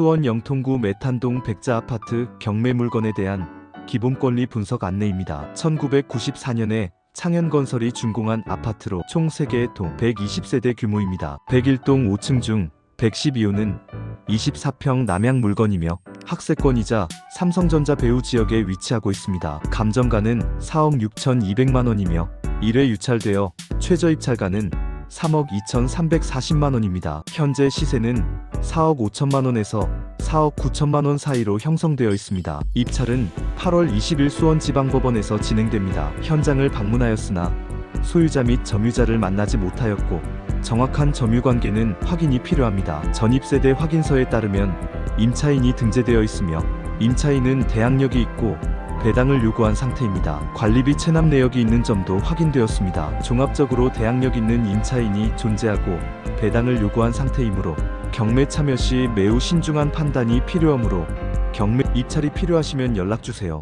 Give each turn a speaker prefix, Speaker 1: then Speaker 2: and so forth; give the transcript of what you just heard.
Speaker 1: 수원 영통구 메탄동 백자 아파트 경매 물건에 대한 기본권리 분석 안내입니다. 1994년에 창현건설이 준공한 아파트로 총 3개의 동 120세대 규모입니다. 101동 5층 중 112호는 24평 남양 물건이며 학세권이자 삼성전자 배후 지역에 위치하고 있습니다. 감정가는 4억 6,200만 원이며 1회 유찰되어 최저 입찰가는 3억 2,340만 원입니다. 현재 시세는 4억 5천만 원에서 4억 9천만 원 사이로 형성되어 있습니다. 입찰은 8월 20일 수원지방법원에서 진행됩니다. 현장을 방문하였으나 소유자 및 점유자를 만나지 못하였고 정확한 점유 관계는 확인이 필요합니다. 전입세대 확인서에 따르면 임차인이 등재되어 있으며 임차인은 대항력이 있고 배당을 요구한 상태입니다. 관리비 체납 내역이 있는 점도 확인되었습니다. 종합적으로 대항력 있는 임차인이 존재하고 배당을 요구한 상태이므로 경매 참여 시 매우 신중한 판단이 필요하므로 경매 입찰이 필요하시면 연락 주세요.